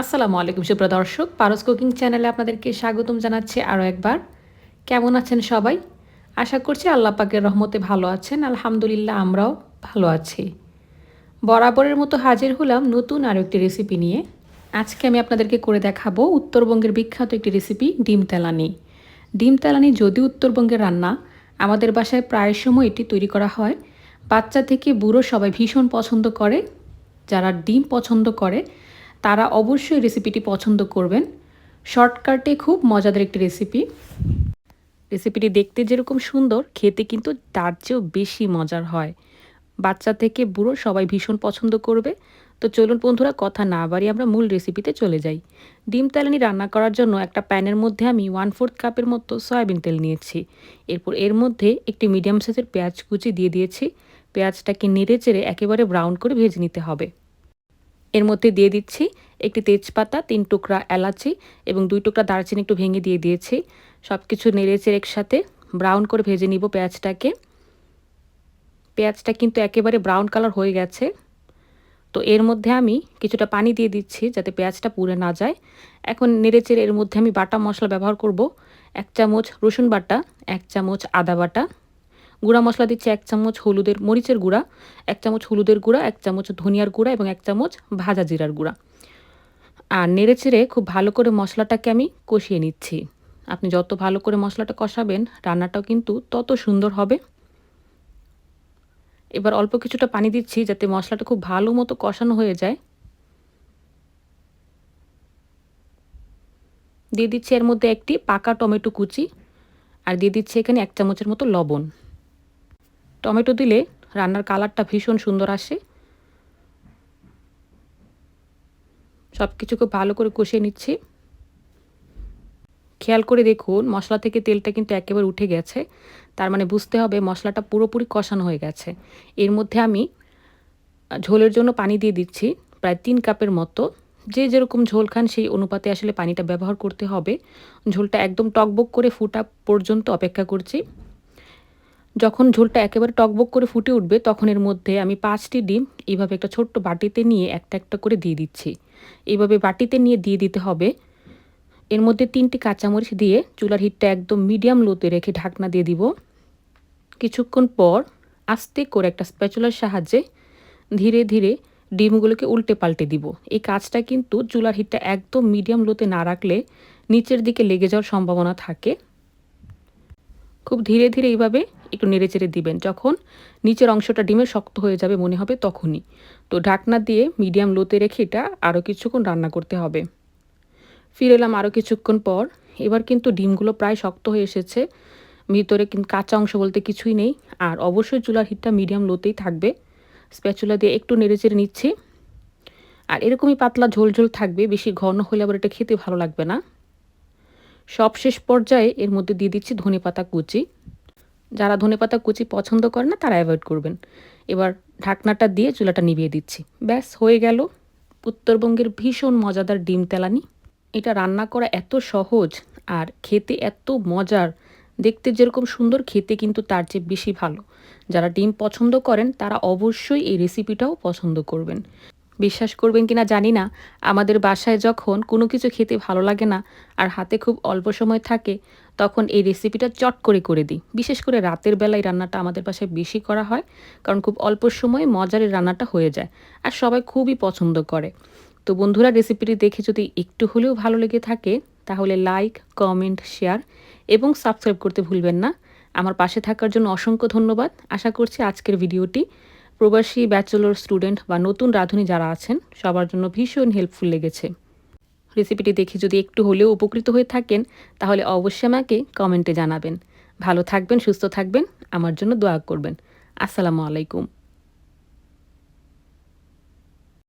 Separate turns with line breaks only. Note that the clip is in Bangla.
আসসালামু আলাইকুম সুপ্রিয় দর্শক, পারস কুকিং চ্যানেলে আপনাদেরকে স্বাগতম জানাচ্ছি আরও একবার। কেমন আছেন সবাই? আশা করছি আল্লাহ পাকের রহমতে ভালো আছেন, আলহামদুলিল্লাহ আমরাও ভালো আছি। বরাবরের মতো হাজির হলাম নতুন আরও একটি রেসিপি নিয়ে। আজকে আমি আপনাদেরকে করে দেখাবো উত্তরবঙ্গের বিখ্যাত একটি রেসিপি ডিম তেলানি। ডিম তেলানি যদি উত্তরবঙ্গের রান্না, আমাদের বাসায় প্রায় সময় এটি তৈরি করা হয়। বাচ্চা থেকে বুড়ো সবাই ভীষণ পছন্দ করে, যারা ডিম পছন্দ করে তারা অবশ্যই রেসিপিটি পছন্দ করবেন। শর্টকাটে খুব মজাদার একটি রেসিপি রেসিপিটি দেখতে যেরকম সুন্দর, খেতে কিন্তু তার চেয়েও বেশি মজার হয়। বাচ্চা থেকে বুড়ো সবাই ভীষণ পছন্দ করবে। তো চলুন বন্ধুরা, কথা না বাড়িয়ে আমরা মূল রেসিপিতে চলে যাই। ডিম তেলানি রান্না করার জন্য একটা প্যানের মধ্যে আমি ওয়ান ফোর্থ কাপের মতো সয়াবিন তেল নিয়েছি। এরপর এর মধ্যে একটি মিডিয়াম সাইজের পেঁয়াজ কুচি দিয়ে দিয়েছি। পেঁয়াজটাকে নেড়ে চেড়ে একেবারে ব্রাউন করে ভেজে নিতে হবে। এর মধ্যে দিয়ে দিচ্ছি একটি তেজপাতা, তিন টুকরা এলাচি এবং দুই টুকরা দারচিনি একটু ভেঙে দিয়ে দিয়েছি। সব কিছু নেড়েচেড়ে একসাথে ব্রাউন করে ভেজে নিব পেঁয়াজটাকে। পেঁয়াজটা কিন্তু একেবারে ব্রাউন কালার হয়ে গেছে। তো এর মধ্যে আমি কিছুটা পানি দিয়ে দিচ্ছি যাতে পেঁয়াজটা পুড়ে না যায়। এখন নেড়েচেড়ে এর মধ্যে আমি বাটা মশলা ব্যবহার করব। এক চামচ রসুন বাটা, এক চামচ আদা বাটা। গুঁড়া মশলা দিচ্ছি এক চামচ হলুদের মরিচের গুঁড়া, এক চামচ হলুদের গুঁড়া, এক চামচ ধনিয়ার গুঁড়া এবং এক চামচ ভাজা জিরার গুঁড়া। আর নেড়ে চেড়ে খুব ভালো করে মশলাটাকে আমি কষিয়ে নিচ্ছি। আপনি যত ভালো করে মশলাটা কষাবেন, রান্নাটাও কিন্তু তত সুন্দর হবে। এবার অল্প কিছুটা পানি দিচ্ছি যাতে মশলাটা খুব ভালো মতো কষানো হয়ে যায়। দিয়ে দিচ্ছি এর মধ্যে একটি পাকা টমেটো কুচি, আর দিয়ে দিচ্ছি এখানে এক চামচের মতো লবণ। টমেটো দিলে রান্নার কালারটা ভীষণ সুন্দর আসে। সব কিছুকে ভালো করে কষিয়ে নিচ্ছি। খেয়াল করে দেখুন, মশলা থেকে তেলটা কিন্তু একেবারে উঠে গেছে। তার মানে বুঝতে হবে মশলাটা পুরোপুরি কষানো হয়ে গেছে। এর মধ্যে আমি ঝোলের জন্য পানি দিয়ে দিচ্ছি, প্রায় তিন কাপের মতো। যে যেরকম ঝোল খান সেই অনুপাতে আসলে পানিটা ব্যবহার করতে হবে। ঝোলটা একদম টকবক করে ফুটা পর্যন্ত অপেক্ষা করছি। যখন ঝোলটা একেবারে টকবক করে ফুটে উঠবে, তখন এর মধ্যে আমি পাঁচটি ডিম এইভাবে একটা ছোট্ট বাটিতে নিয়ে একটা একটা করে দিয়ে দিচ্ছি। এইভাবে বাটিতে নিয়ে দিয়ে দিতে হবে। এর মধ্যে তিনটি কাঁচামরিচ দিয়ে চুলার হিটটা একদম মিডিয়াম লোতে রেখে ঢাকনা দিয়ে দিব। কিছুক্ষণ পর আস্তে করে একটা স্প্যাচুলার সাহায্যে ধীরে ধীরে ডিমগুলোকে উল্টে পাল্টে দিব। এই কাজটা কিন্তু চুলার হিটটা একদম মিডিয়াম লোতে না রাখলে নিচের দিকে লেগে যাওয়ার সম্ভাবনা থাকে। খুব ধীরে ধীরে এইভাবে একটু নেড়ে চেড়ে দিবেন। যখন নিচের অংশটা ডিমের শক্ত হয়ে যাবে মনে হবে তখনই। তো ঢাকনা দিয়ে মিডিয়াম লোতে রেখে এটা আরও কিছুক্ষণ রান্না করতে হবে। ফিরে এলাম আরও কিছুক্ষণ পর। এবার কিন্তু ডিমগুলো প্রায় শক্ত হয়ে এসেছে। ভিতরে কিন্তু কাঁচা অংশ বলতে কিছুই নেই। আর অবশ্যই চুলার হিটটা মিডিয়াম লোতেই থাকবে। স্প্যাচুলা দিয়ে একটু নেড়ে চেড়ে নিচ্ছি। আর এরকমই পাতলা ঝোল ঝোল থাকবে। বেশি ঘন হলে আবার এটা খেতে ভালো লাগবে না। সব শেষ পর্যায়ে এর মধ্যে দিয়ে দিচ্ছি ধনে পাতা কুচি। যারা ধনে পাতা কুচি পছন্দ করে না, তারা অ্যাভয়েড করবেন। এবার ঢাকনাটা দিয়ে চুলাটা নিভিয়ে দিচ্ছি। ব্যাস, হয়ে গেল উত্তরবঙ্গের ভীষণ মজাদার ডিম তেলানি। এটা রান্না করা এত সহজ আর খেতে এত মজার। দেখতে যেরকম সুন্দর, খেতে কিন্তু তার চেয়ে বেশি ভালো। যারা ডিম পছন্দ করেন, তারা অবশ্যই এই রেসিপিটাও পছন্দ করবেন। বিশ্বাস করবেন কিনা জানি না। আমাদের বাসায় যখন কোনো কিছু খেতে ভালো লাগে না আর হাতে খুব অল্প সময় থাকে, তখন এই রেসিপিটা চট করে করে দিই। বিশেষ করে রাতের বেলায় রান্নাটা আমাদের বাসায় বেশি করা হয়, কারণ খুব অল্প সময়ে মজার রান্নাটা হয়ে যায় আর সবাই খুবই পছন্দ করে। তো বন্ধুরা রেসিপিটি দেখে যদি একটু হলেও ভালো লেগে থাকে, তাহলে লাইক কমেন্ট শেয়ার এবং সাবস্ক্রাইব করতে ভুলবেন না। আমার পাশে থাকার জন্য অসংখ্য ধন্যবাদ। আশা করছি আজকের ভিডিওটি প্রবাসী, ব্যাচেলর স্টুডেন্ট বা নতুন রাঁধুনি যারা আছেন, সবার জন্য ভীষণ হেল্পফুল লেগেছে। রেসিপিটি দেখে যদি একটু হলেও উপকৃত হয়ে থাকেন, তাহলে অবশ্যই আমাকে কমেন্টে জানাবেন। ভালো থাকবেন, সুস্থ থাকবেন, আমার জন্য দোয়া করবেন। আসসালামু আলাইকুম।